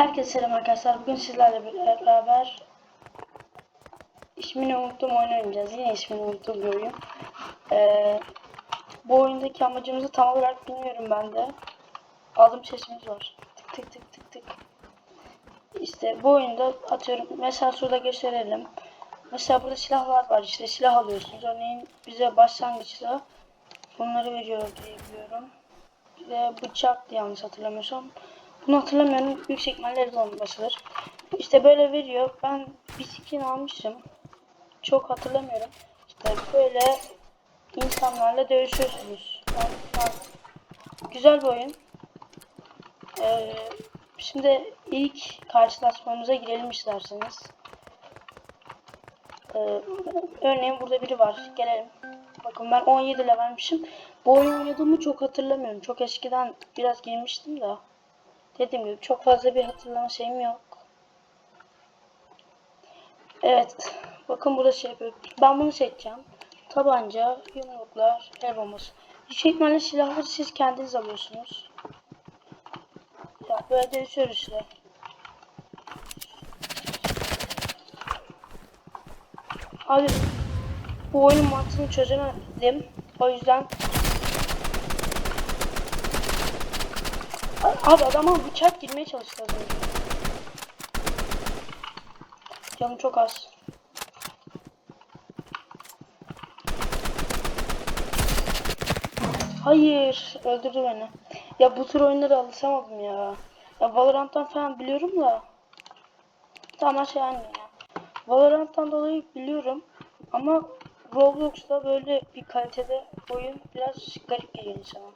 Herkese selam arkadaşlar. Bugün sizlerle beraber ismini unuttum oyun oynayacağız. Yine ismini unuttum bir oyun. Ee, bu oyundaki amacımızı tam olarak bilmiyorum ben de. Adım sesimiz var. Tık tık tık tık tık. İşte bu oyunda atıyorum. Mesela şurada gösterelim. Mesela burada silahlar var. İşte silah alıyorsunuz. Örneğin bize başlangıçta bunları veriyor diye biliyorum. Ve bıçak yanlış hatırlamıyorsam. Bunu hatırlamıyorum. Yüksek ihtimalle Erzon basılır. İşte böyle veriyor. Ben bir skin almıştım. Çok hatırlamıyorum. İşte böyle insanlarla dövüşüyorsunuz. Yani, yani güzel bir oyun. Ee, şimdi ilk karşılaşmamıza girelim isterseniz. Ee, örneğin burada biri var. Gelelim. Bakın ben 17 levelmişim. Bu oyun oynadığımı çok hatırlamıyorum. Çok eskiden biraz girmiştim de. Dediğim gibi çok fazla bir hatırlama şeyim yok. Evet. Bakın burada şey yapıyor. Ben bunu seçeceğim. Tabanca, yumruklar, el bombası. Yüksek silahları siz kendiniz alıyorsunuz. Ya böyle değişiyor işte. Abi bu oyunun mantığını çözemedim. O yüzden Abi adama bıçak girmeye çalıştı az. Canım çok az. Hayır, öldürdü beni. Ya bu tür oyunlara alışamadım ya. Ya Valorant'tan falan biliyorum da. Tamam şey aynı ya. Valorant'tan dolayı biliyorum ama Roblox'ta böyle bir kalitede oyun biraz garip geliyor insana.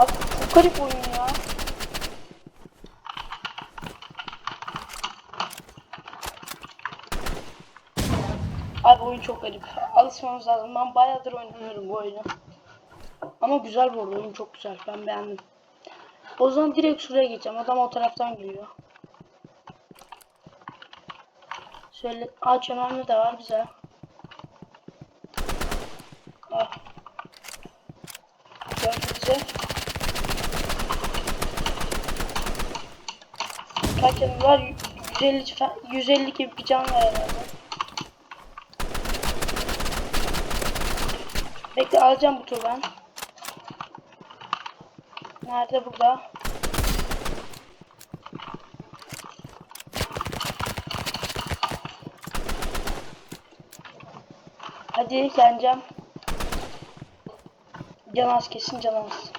Abi garip oyun ya. Abi oyun çok garip. Alışmamız lazım. Ben bayağıdır oynamıyorum bu oyunu. Ama güzel bu. Oyun çok güzel. Ben beğendim. O zaman direkt şuraya geçeceğim. Adam o taraftan geliyor. Şöyle ağaç önemli de var bize. Ah. Gördü bizi. Kaç canı var? 150 fa- 150 gibi bir can var herhalde. Bekle alacağım bu tur ben. Nerede burada? Hadi yeneceğim. Can az kesin can az.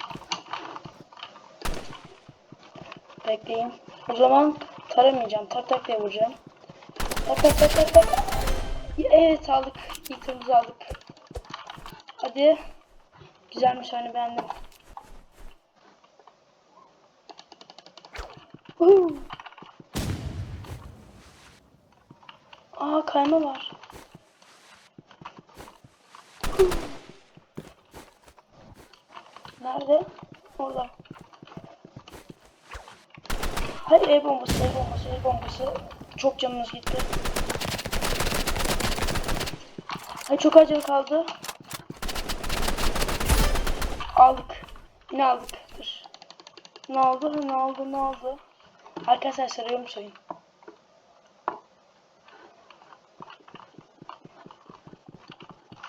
Bekleyin. O zaman taramayacağım. Tak tak diye vuracağım. Tak tak tak tak tak. Evet aldık. İlk turumuzu aldık. Hadi. Güzelmiş hani beğendim. Uhu. Aa kayma var. Nerede? Orada. Hayır el el bombası. Çok canımız gitti. Hayır çok acele kaldı. Aldık. Yine aldık. Dur. Ne oldu? Ne oldu? Ne oldu? Arkadaşlar sarıyormuş oyun.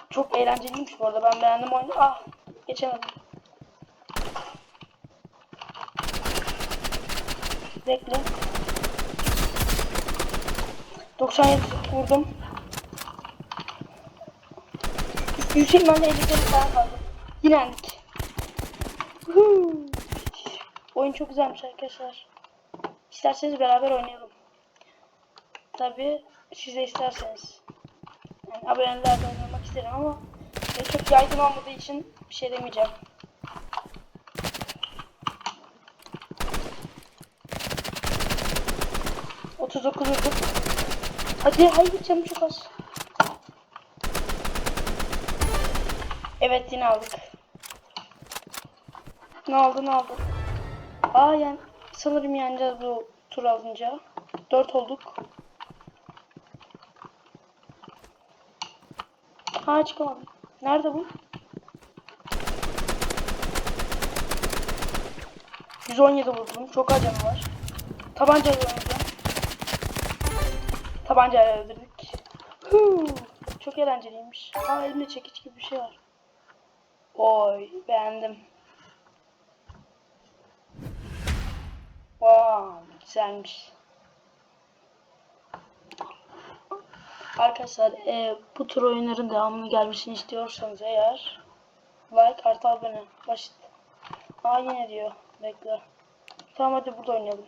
Çok eğlenceliymiş bu arada. Ben beğendim oyunu. Ah! Geçemedim. Bekle. 97 vurdum. Yüksek ihtimalle 50 kere falan kaldı. Woohoo. Oyun çok güzelmiş arkadaşlar. İsterseniz beraber oynayalım. Tabi siz de isterseniz. Yani abonelerle oynamak isterim ama çok yaygın olmadığı için bir şey demeyeceğim. Otuz dokuz vurduk. Hadi hayır canım çok az. Evet yine aldık. Ne oldu ne oldu? Aa yani sanırım yeneceğiz bu tur alınca. Dört olduk. Ha çıkamadım. Nerede bu? 117 vurdum. Çok acem var. Tabanca vurdum. Tabancayla öldürdük. Çok eğlenceliymiş. Aa elimde çekiç gibi bir şey var. Oy beğendim. Wow güzelmiş. Arkadaşlar e, bu tür oyunların devamını gelmesini istiyorsanız eğer like artı abone basit. Aa yine diyor. Bekle. Tamam hadi burada oynayalım.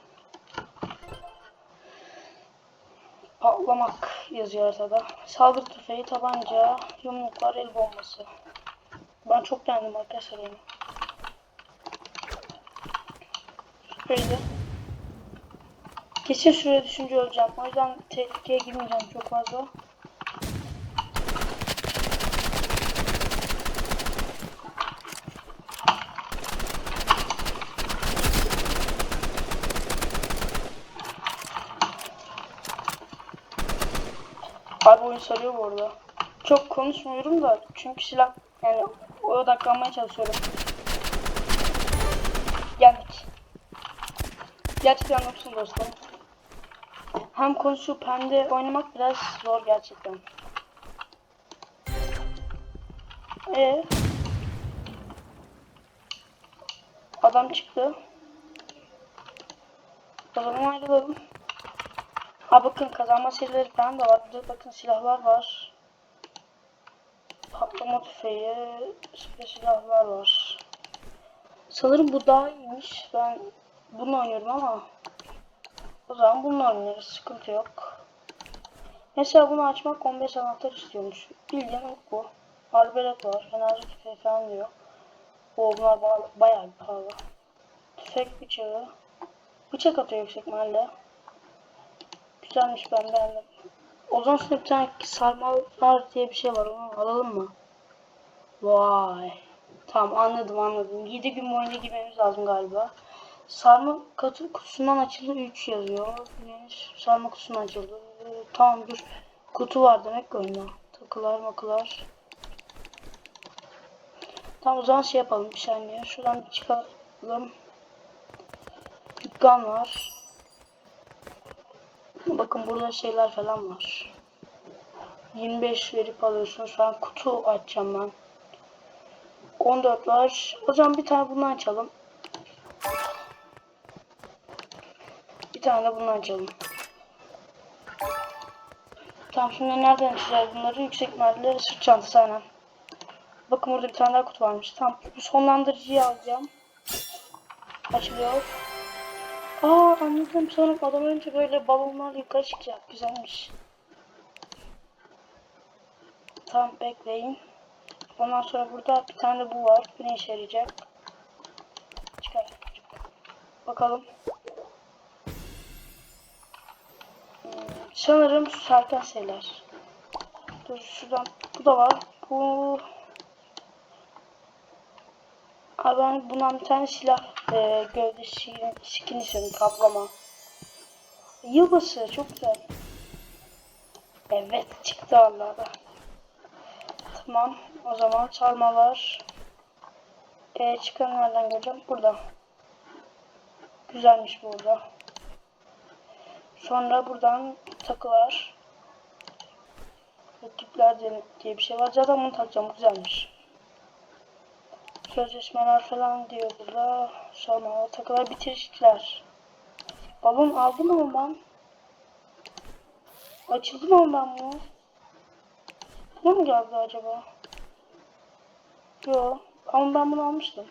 Patlamak yazıyor ortada. Saldırı tüfeği, tabanca, yumruklar, el bombası. Ben çok beğendim arkadaşlar oyunu. Şöyle. Kesin şuraya düşünce öleceğim. O yüzden tehlikeye girmeyeceğim çok fazla. Abi oyun sarıyor bu arada. Çok konuşmuyorum da çünkü silah yani odaklanmaya çalışıyorum. Geldik. Gerçekten yoksun dostum. Hem konuşup hem de oynamak biraz zor gerçekten. Ee, adam çıktı. O zaman ayrılalım. Ha bakın kazanma serileri falan da var. Burada bakın silahlar var. Patlama tüfeği, süper silahlar var. Sanırım bu daha iyiymiş. Ben bunu oynuyorum ama o zaman bununla oynarız. Sıkıntı yok. Mesela bunu açmak 15 anahtar istiyormuş. Bildiğin bu. Arbelet var. Enerji tüfeği falan diyor. O bunlar ba- bayağı bir pahalı. Tüfek bıçağı. Bıçak atıyor yüksek ihtimalle. Güzelmiş ben beğendim. O zaman size bir tane sarmalar diye bir şey var onu alalım mı? Vay. Tamam anladım anladım. 7 gün boyunca girmemiz lazım galiba. Sarma katı kutusundan açıldı 3 yazıyor. Sarma kutusundan açıldı. Ee, tamam dur. Kutu var demek ki oyunda. Takılar makılar. Tamam o zaman şey yapalım bir saniye. Şuradan bir çıkalım. Dükkan var. Bakın burada şeyler falan var. 25 verip alıyorsunuz. Şu an kutu açacağım ben. 14 var. O zaman bir tane bunu açalım. Bir tane de bunu açalım. Tamam şimdi nereden açacağız bunları? Yüksek ihtimalle sırt çantası aynen. Bakın burada bir tane daha kutu varmış. Tamam bu sonlandırıcıyı alacağım. Açılıyor. Aa anladım. Sonra adam önce böyle balonlar yukarı çıkacak. Güzelmiş. Tamam bekleyin. Ondan sonra burada bir tane de bu var. Ne işe yarayacak? Çıkar. Bakalım. Hmm, sanırım sarkan şeyler. Dur şuradan. Bu da var. Bu Abi ben bundan bir tane silah e, gövde skin, skin istiyorum kaplama. Yılbaşı çok güzel. Evet çıktı Allah'da. Tamam o zaman sarmalar. E, çıkan nereden göreceğim? Burada. Güzelmiş burada. Sonra buradan takılar. Rakipler diye bir şey var. Zaten bunu takacağım. Güzelmiş. Sözleşmeler falan diyor burada. Sonra takılar bitirişler. Balon aldım ama ben. Açıldı mı ben bu? Ne mi geldi acaba? Yo. Ama ben bunu almıştım.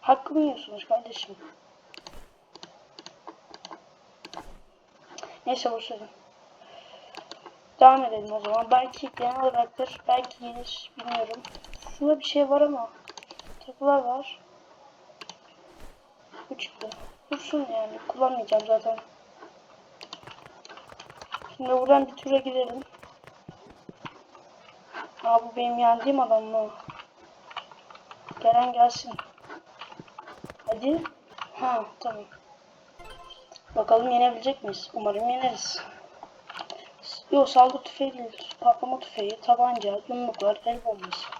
Hakkımı yiyorsunuz kardeşim. Neyse boşverin. Devam edelim o zaman. Belki genel olaraktır. Belki gelir. Bilmiyorum. Şurada bir şey var ama. Takılar var. Bu çıktı. Dursun yani. Kullanmayacağım zaten. Şimdi buradan bir tura gidelim. Aa bu benim yendiğim adam mı? Gelen gelsin. Hadi. Ha tamam. Bakalım yenebilecek miyiz? Umarım yeneriz. Yok saldırı tüfeği değil. Patlama tüfeği, tabanca, yumruklar, el bombası.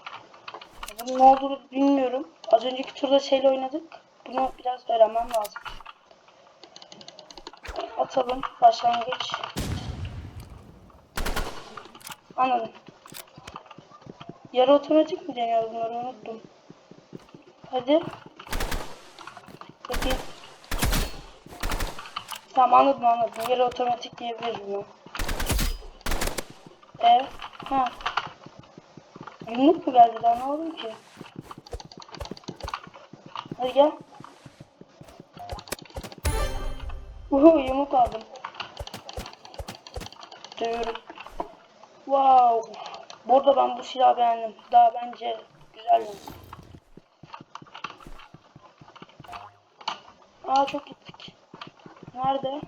Bunun ne olduğunu bilmiyorum. Az önceki turda şeyle oynadık. Bunu biraz öğrenmem lazım. Atalım. Başlangıç. Anladım. Yarı otomatik mi deniyor bunları unuttum. Hadi. Peki. Tamam anladım anladım. Yarı otomatik diyebiliriz bunu. E, ha. Yumruk mu geldi daha ne oldu ki? Hadi gel. Uhu yumruk aldım. Dövüyorum. Wow. Burada ben bu silahı beğendim. Daha bence güzel. Aa çok gittik. Nerede?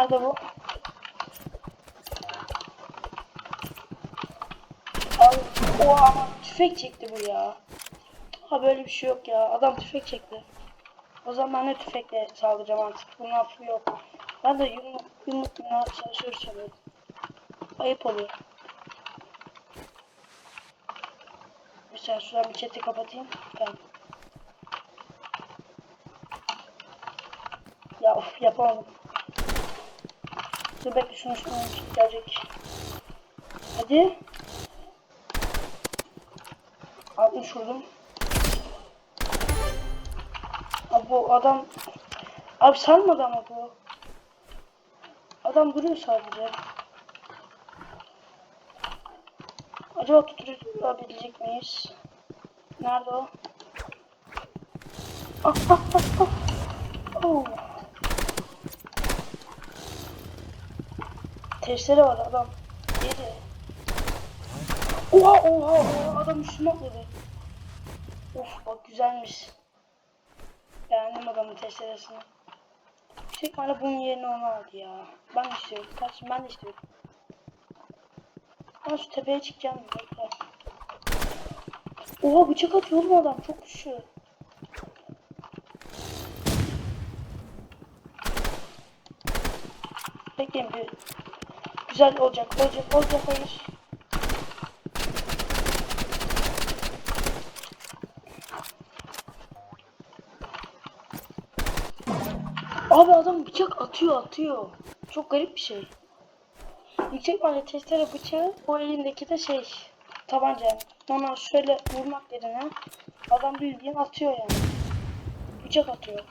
Nerede bu? Abi, o ama tüfek çekti bu ya. Ha böyle bir şey yok ya. Adam tüfek çekti. O zaman ben de tüfekle saldıracağım artık. Bunun affı yok. Ben de yumruk yumruk çalışıyor. Ayıp oluyor. Mesela şuradan bir chat'i kapatayım. Tamam. Ya of yapamadım. Dur bekle şunu şunu gelecek. Hadi. 60 vurdum. Abi bu adam... Abi sarmadı ama bu. Adam duruyor sadece. Acaba tutturabilecek miyiz? Nerede o? Ah ah ah ah. Oh. Testere var adam. Yedi. Oha oha oha adam üstüme atladı. Of bak güzelmiş. Beğendim adamın testeresini. Yüksek ihtimalle bunun yerine onu aldı ya. Ben istiyorum. Kardeşim ben de istiyorum. Ben şu tepeye çıkacağım. Bekle. Oha bıçak atıyor oğlum adam. Çok güçlü. Bekleyin bir. Güzel olacak. Olacak. Olacak. Hayır. Abi adam bıçak atıyor atıyor. Çok garip bir şey. Yüksek ihtimalle testere bıçağı o elindeki de şey tabanca. Normal şöyle vurmak yerine adam bildiğin atıyor yani. Bıçak atıyor.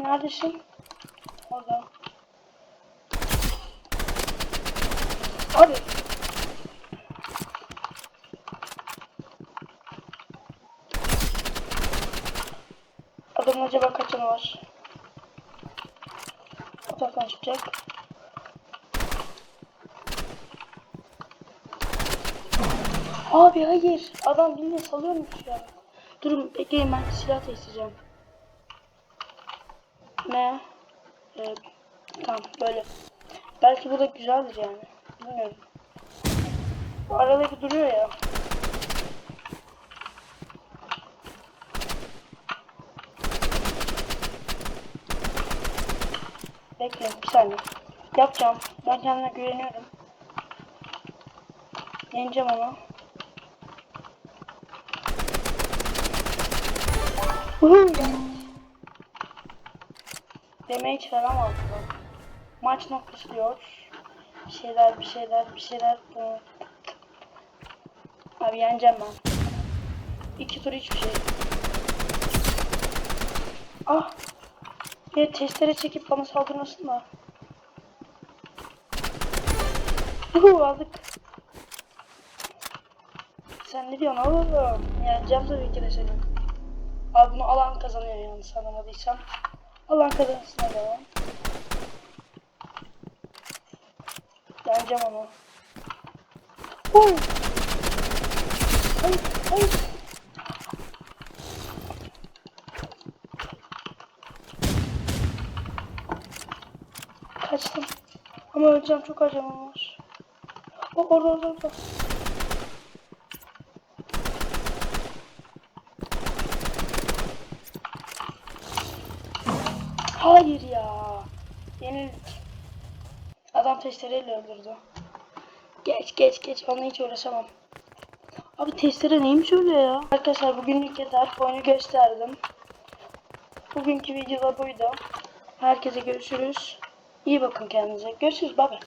Neredesin? Orada. Abi. Adamın acaba kaç canı var? O taraftan çıkacak. Abi hayır. Adam bildiğin salıyormuş ya. Durun bekleyin ben silah değiştireceğim. Ne? Ee, tamam böyle. Belki bu da güzeldir yani. Bilmiyorum. Bu arada bir duruyor ya. Bekle bir saniye. Yapacağım. Ben kendime güveniyorum. Yeneceğim onu. Uhu. Damage veremezdi. Maç noktası diyor. Bir şeyler bir şeyler bir şeyler. Abi yeneceğim ben. İki tur hiçbir şey. Ah. Ya testere çekip bana saldırmasın da. Uhu aldık. Sen ne diyorsun oğlum? Yeneceğim tabii ki de seni. Abi bunu alan kazanıyor yanlış anlamadıysam. Alan kazansın devam. Yeneceğim onu. Uy. Ay, ay. Kaçtım. Ama öleceğim çok acımam var. O orada orada orada. Hayır ya. Yenildik. Adam testereyle öldürdü. Geç geç geç. Onunla hiç uğraşamam. Abi testere neymiş öyle ya? Arkadaşlar bugünlük yeter. Oyunu gösterdim. Bugünkü video da buydu. Herkese görüşürüz. İyi bakın kendinize. Görüşürüz. Bye bye.